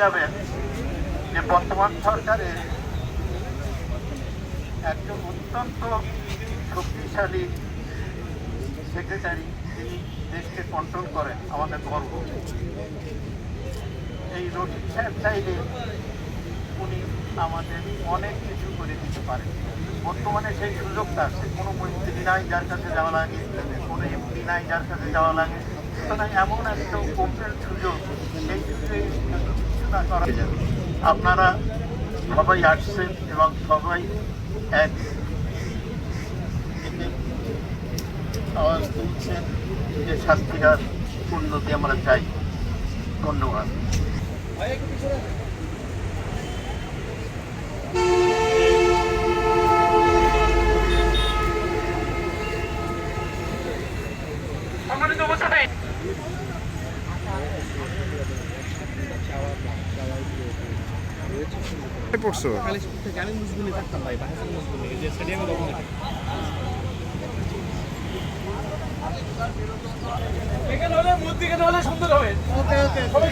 যাবেন যে বর্তমান সরকারের একজন অত্যন্ত শক্তিশালী সেক্রেটারি তিনি দেশকে কন্ট্রোল করেন, আমাদের গর্ব। এই রশিদ সাহেব চাইলে উনি আমাদের অনেক কিছু করে দিতে পারেন। বর্তমানে সেই সুযোগটা আছে। কোনো মন্ত্রী নাই যার কাছে যাওয়া লাগে, কোনো এমপি নাই যার কাছে যাওয়া লাগে। সুতরাং এমন একটা ওপেন সুযোগ, সেই সুযোগে যদি কিছু না করা যায় আপনারা সবাই আসছেন এবং সবাই এক আওয়াজ তুলছেন যে শাস্তিরার উন্নতি আমরা চাই। ধন্যবাদ। সম্মানিত উপস্থিতি। পড়ছো? আমি মুসগুলি থাকতাম ভাই বাহাসের মুসগুলি যে স্টেডিয়ামে দখল এখানে হলে হলে সুন্দর হবে। সবাই সুন্দর হবে